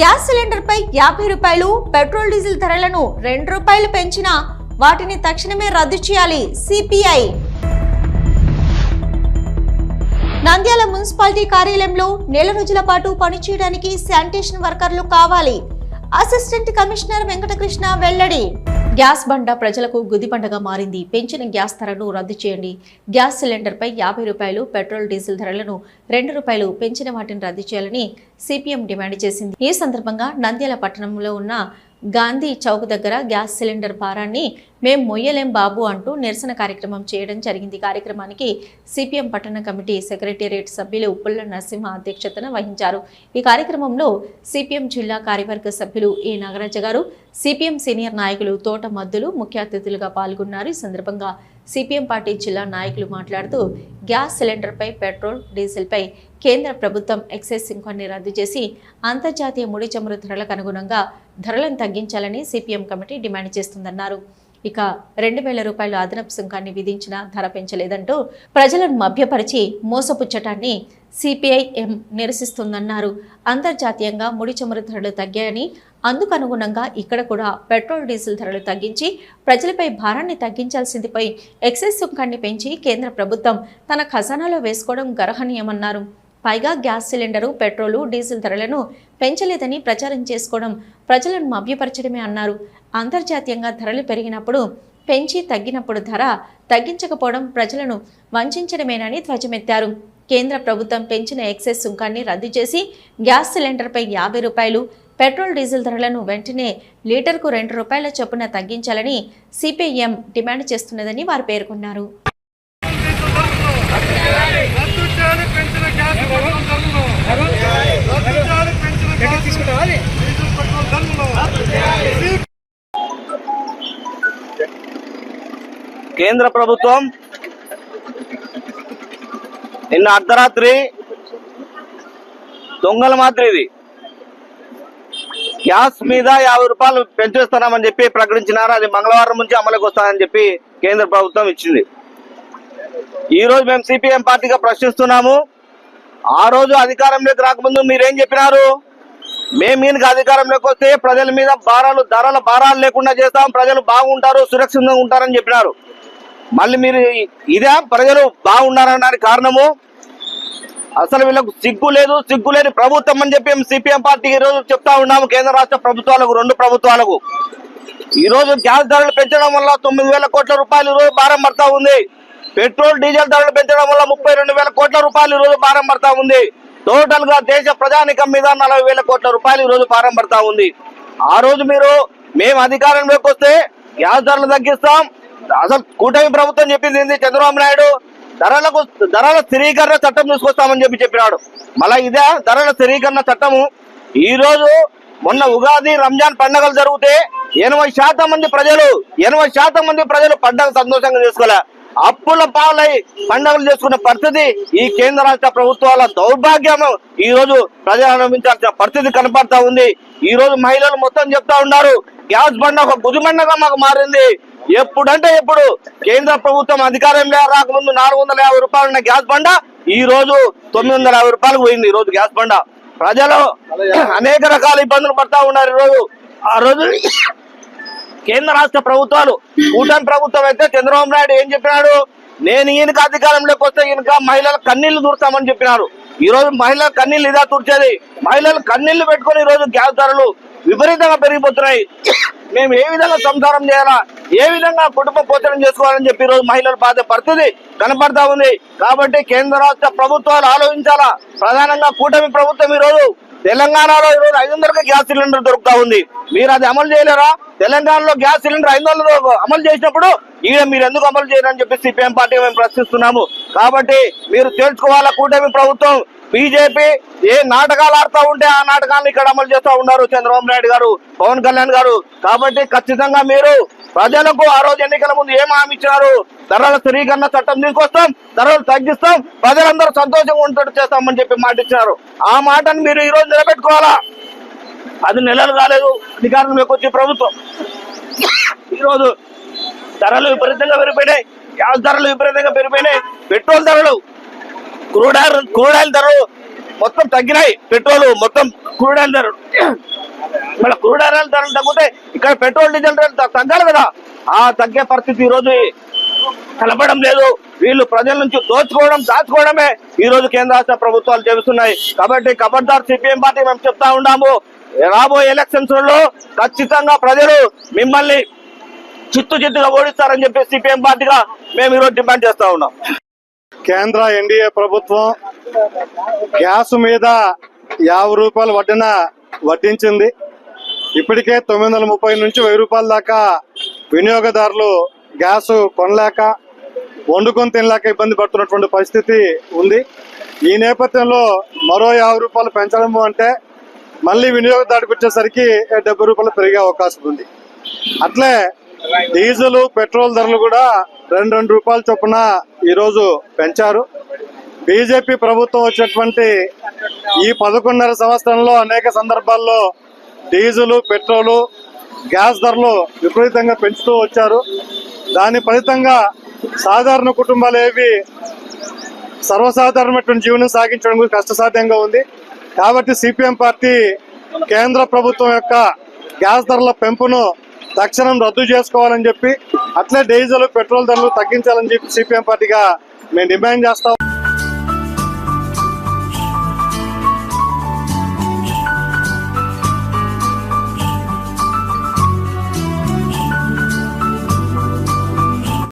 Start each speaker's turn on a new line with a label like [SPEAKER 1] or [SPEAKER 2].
[SPEAKER 1] Gas cylinder పై యాభై రూపాయలు petrol diesel ధరలను రెండు రూపాయలు పెంచిన వాటిని తక్షణమే రద్దు చేయాలి సిపిఐ. నంద్యాల మున్సిపాలిటీ కార్యాలయంలో నెల రోజుల పాటు పనిచేయడానికి శానిటేషన్ వర్కర్లు కావాలి. అసిస్టెంట్ కమిషనర్ వెంకటకృష్ణ వెల్లడి. గ్యాస్ బండ ప్రజలకు గుదిబండగా మారింది. పెంచిన గ్యాస్ ధరను రద్దు చేయండి. గ్యాస్ సిలిండర్పై యాభై రూపాయలు పెట్రోల్ డీజిల్ ధరలను రెండు రూపాయలు పెంచిన వాటిని రద్దు చేయాలని సిపిఎం డిమాండ్ చేసింది. ఈ సందర్భంగా నంద్యాల పట్టణంలో ఉన్న గాంధీ చౌక్ దగ్గర గ్యాస్ సిలిండర్ భారాన్ని మేం మొయ్యలేం బాబు అంటూ నిరసన కార్యక్రమం చేయడం జరిగింది. ఈ కార్యక్రమానికి సిపిఎం పట్టణ కమిటీ సెక్రటేరియట్ సభ్యులు ఉప్పుల నరసింహ అధ్యక్షతన వహించారు. ఈ కార్యక్రమంలో సిపిఎం జిల్లా కార్యవర్గ సభ్యులు ఏ నాగరాజ గారు సిపిఎం సీనియర్ నాయకులు తోట మద్దులు ముఖ్య అతిథులుగా పాల్గొన్నారు. ఈ సందర్భంగా సిపిఎం పార్టీ జిల్లా నాయకులు మాట్లాడుతూ గ్యాస్ సిలిండర్పై పెట్రోల్ డీజిల్పై కేంద్ర ప్రభుత్వం ఎక్సైజ్ సుంకాన్ని రద్దు చేసి అంతర్జాతీయ ముడి చమురు ధరలకు అనుగుణంగా ధరలను తగ్గించాలని సిపిఎం కమిటీ డిమాండ్ చేస్తుందన్నారు. ఇక రెండు వేల రూపాయల అదనపు సుంకాన్ని విధించిన ధర పెంచలేదంటూ ప్రజలను మభ్యపరిచి మోసపుచ్చటాన్ని సిపిఐఎం నిరసిస్తుందన్నారు. అంతర్జాతీయంగా ముడి చమురు ధరలు తగ్గాయని అందుకనుగుణంగా ఇక్కడ కూడా పెట్రోల్ డీజిల్ ధరలు తగ్గించి ప్రజలపై భారాన్ని తగ్గించాల్సిందిపై ఎక్సైజ్ సుంకాన్ని పెంచి కేంద్ర ప్రభుత్వం తన ఖజానాలో వేసుకోవడం గర్హనీయమన్నారు. పైగా గ్యాస్ సిలిండరు పెట్రోలు డీజిల్ ధరలను పెంచలేదని ప్రచారం చేసుకోవడం ప్రజలను మభ్యపరచడమే అన్నారు. అంతర్జాతీయంగా ధరలు పెరిగినప్పుడు పెంచి తగ్గినప్పుడు ధర తగ్గించకపోవడం ప్రజలను వంచడమేనని ధ్వజమెత్తారు. కేంద్ర ప్రభుత్వం పెంచిన ఎక్సైజ్ సుంకాన్ని రద్దు చేసి గ్యాస్ సిలిండర్పై యాభై రూపాయలు పెట్రోల్ డీజిల్ ధరలను వెంటనే లీటర్కు రెండు రూపాయల చొప్పున తగ్గించాలని సిపిఐఎం డిమాండ్ చేస్తున్నదని వారు పేర్కొన్నారు.
[SPEAKER 2] రద్దు చేయాలి పెంచిన గ్యాస్ పెట్రోల్ ధరలను రద్దు చేయాలి పెంచిన గ్యాస్ డీజిల్ పెట్రోల్ ధరలను
[SPEAKER 3] కేంద్ర ప్రభుత్వం నిన్న అర్ధరాత్రి దొంగల మాదిరి ఇది గ్యాస్ మీద యాభై రూపాయలు పెంచేస్తున్నామని చెప్పి ప్రకటించినారు. అది మంగళవారం నుంచి అమలుకి వస్తానని చెప్పి కేంద్ర ప్రభుత్వం ఇచ్చింది. ఈ రోజు మేము సిపిఎం పార్టీగా ప్రశ్నిస్తున్నాము. ఆ రోజు అధికారంలోకి రాకముందు మీరేం చెప్పినారు? మేము ఈయనకి అధికారంలోకి వస్తే ప్రజల మీద భారాలు ధరల భారాలు లేకుండా చేస్తాం ప్రజలు బాగుంటారు సురక్షితంగా ఉంటారని చెప్పినారు. మళ్ళీ మీరు ఇదే? ప్రజలు బాగున్నారనడానికి కారణము? అసలు వీళ్ళకు సిగ్గు లేదు సిగ్గు లేని ప్రభుత్వం అని చెప్పి సిపిఎం పార్టీ ఈ రోజు చెప్తా ఉన్నాము కేంద్ర రాష్ట్ర ప్రభుత్వాలకు రెండు ప్రభుత్వాలకు. ఈరోజు గ్యాస్ ధరలు పెంచడం వల్ల తొమ్మిది వేల కోట్ల రూపాయలు ఈరోజు రోజు భారం పడతా ఉంది. పెట్రోల్ డీజిల్ ధరలు పెంచడం వల్ల ముప్పై రెండు వేల కోట్ల రూపాయలు ఈ రోజు భారం పడతా ఉంది. టోటల్గా దేశ ప్రజానికం మీద నలభై వేల కోట్ల రూపాయలు ఈ రోజు భారం పడతా ఉంది. ఆ రోజు మీరు మేము అధికారంలోకి వస్తే గ్యాస్ ధరలు తగ్గిస్తాం. అసలు కూటమి ప్రభుత్వం చెప్పింది చంద్రబాబు నాయుడు ధరలకు ధరల స్థిరీకరణ చట్టం తీసుకొస్తామని చెప్పి చెప్పినాడు. మళ్ళా ఇదే ధరల స్థిరీకరణ చట్టము. ఈ రోజు మొన్న ఉగాది రంజాన్ పండుగలు జరిగితే ఎనభై శాతం మంది ప్రజలు ఎనభై శాతం మంది ప్రజలు పండుగ సంతోషంగా చేసుకోలే. అప్పుల పాలై పండుగలు చేసుకున్న పరిస్థితి ఈ కేంద్ర రాష్ట్ర ప్రభుత్వాల దౌర్భాగ్యం ఈ రోజు ప్రజలు అనుభవించాల్సిన పరిస్థితి కనపడతా ఉంది. ఈ రోజు మహిళలు మొత్తం చెప్తా ఉన్నారు గ్యాస్ బండ ఒక గుదిబండగా మాకు మారింది. ఎప్పుడంటే ఎప్పుడు కేంద్ర ప్రభుత్వం అధికారంలో రాకముందు నాలుగు వందల యాభై రూపాయలు ఉన్న గ్యాస్ బండ ఈ రోజు తొమ్మిది వందల యాభై రూపాయలకు పోయింది ఈ రోజు గ్యాస్ బండ. ప్రజలు అనేక రకాల ఇబ్బందులు పడతా ఉన్నారు ఈ రోజు. ఆ రోజు కేంద్ర రాష్ట్ర ప్రభుత్వాలు. కూటమి ప్రభుత్వం అయితే చంద్రబాబు నాయుడు ఏం చెప్పినాడు? నేను ఈయనకి అధికారంలోకి వస్తే ఈయనక మహిళల కన్నీళ్ళు దూరుతామని చెప్పినారు. ఈ రోజు మహిళల కన్నీళ్ళు ఇదా తుడిచేది? మహిళలు కన్నీళ్ళు పెట్టుకొని ఈ రోజు గ్యాస్ ధరలు విపరీతంగా పెరిగిపోతున్నాయి. మేము ఏ విధంగా సంసారం చేయాలా? ఏ విధంగా కుటుంబ పోషణ చేసుకోవాలని చెప్పి ఈ రోజు మహిళలు బాధ కనపడతా ఉంది. కాబట్టి కేంద్ర రాష్ట్ర ప్రభుత్వాలు ఆలోచించాలా? ప్రధానంగా కూటమి ప్రభుత్వం ఈ రోజు తెలంగాణలో ఈరోజు ఐదు వందలకే గ్యాస్ సిలిండర్ దొరుకుతా ఉంది. మీరు అది అమలు చేయలేరా? తెలంగాణలో గ్యాస్ సిలిండర్ ఐదు వందలు అమలు చేసినప్పుడు ఈయన మీరు ఎందుకు అమలు చేయరని చెప్పి సిపిఎం పార్టీ మేము ప్రశ్నిస్తున్నాము. కాబట్టి మీరు తెలుసుకోవాలా కూటమి ప్రభుత్వం? బీజేపీ ఏ నాటకాలు ఆడుతూ ఉంటే ఆ నాటకాలను ఇక్కడ అమలు చేస్తూ ఉన్నారు చంద్రబాబు నాయుడు గారు పవన్ కళ్యాణ్ గారు. కాబట్టి ఖచ్చితంగా మీరు ప్రజలకు ఆ రోజు ఎన్నికల ముందు ఏం హామీ ఇచ్చినారు? ధరల స్థిరీకరణ చట్టం తీసుకొస్తాం ధరలు తగ్గిస్తాం ప్రజలందరూ సంతోషంగా ఉంటట్టు చేస్తామని చెప్పి మాట ఇచ్చినారు. ఆ మాటను మీరు ఈ రోజు నిలబెట్టుకోవాలా? అది నెలలు కాలేదు అధికారంలోకి వచ్చే ప్రభుత్వం. ఈరోజు ధరలు విపరీతంగా పెరిగిపోయినాయి గ్యాస్ ధరలు విపరీతంగా పెరిగిపోయినాయి పెట్రోల్ ధరలు క్రూడ్ ఆయిల్ క్రూడ్ ఆయిల్ ధరలు మొత్తం తగ్గినాయి పెట్రోల్ మొత్తం క్రూడ్ ఆయిల్ ధరలు. మళ్ళీ క్రూడ్ ఆయిల్ ధరలు తగ్గితే ఇక్కడ పెట్రోల్ డీజిల్ ధరలు తగ్గాలి కదా. ఆ తగ్గే పరిస్థితి ఈ రోజు కలపడం లేదు. వీళ్ళు ప్రజల నుంచి దోచుకోవడం దాచుకోవడమే ఈ రోజు కేంద్ర రాష్ట్ర ప్రభుత్వాలు చేస్తున్నాయి కాబట్టి ఖబర్దార్ సిపిఎం పార్టీ మేము చెప్తా ఉన్నాము. రాబోయే ఎలక్షన్స్లో ఖచ్చితంగా ప్రజలు మిమ్మల్ని చిత్తు చిత్తుగా ఓడిస్తారని చెప్పి సిపిఎం పార్టీగా మేము ఈరోజు డిమాండ్ చేస్తా ఉన్నాం.
[SPEAKER 4] కేంద్ర ఎన్డీఏ ప్రభుత్వం గ్యాస్ మీద యాభై రూపాయలు వడ్డీన వడ్డించింది. ఇప్పటికే తొమ్మిది వందల ముప్పై నుంచి వెయ్యి రూపాయల దాకా వినియోగదారులు గ్యాస్ కొనలేక వండుకొని తినలేక ఇబ్బంది పడుతున్నటువంటి పరిస్థితి ఉంది. ఈ నేపథ్యంలో మరో యాభై రూపాయలు పెంచడము అంటే మళ్ళీ వినియోగదారుడికి వచ్చేసరికి డెబ్బై రూపాయలు పెరిగే అవకాశం ఉంది. అట్లే డీజిల్ పెట్రోల్ ధరలు కూడా రెండు రెండు రూపాయల చొప్పున ఈరోజు పెంచారు. బీజేపీ ప్రభుత్వం వచ్చినటువంటి ఈ పదకొండున్నర సంవత్సరంలో అనేక సందర్భాల్లో డీజిల్ పెట్రోలు గ్యాస్ ధరలు విపరీతంగా పెంచుతూ వచ్చారు. దాని ఫలితంగా సాధారణ కుటుంబాలు ఏవి సర్వసాధారణమైనటువంటి జీవనం సాగించడం కూడా కష్టసాధ్యంగా ఉంది. కాబట్టి సిపిఎం పార్టీ కేంద్ర ప్రభుత్వం యొక్క గ్యాస్ ధరల పెంపును తక్షణం రద్దు చేసుకోవాలని చెప్పి అట్లే డీజిల్ పెట్రోల్ ధరలు తగ్గించాలని చెప్పి సిపిఎం పార్టీగా మేము డిమాండ్ చేస్తాం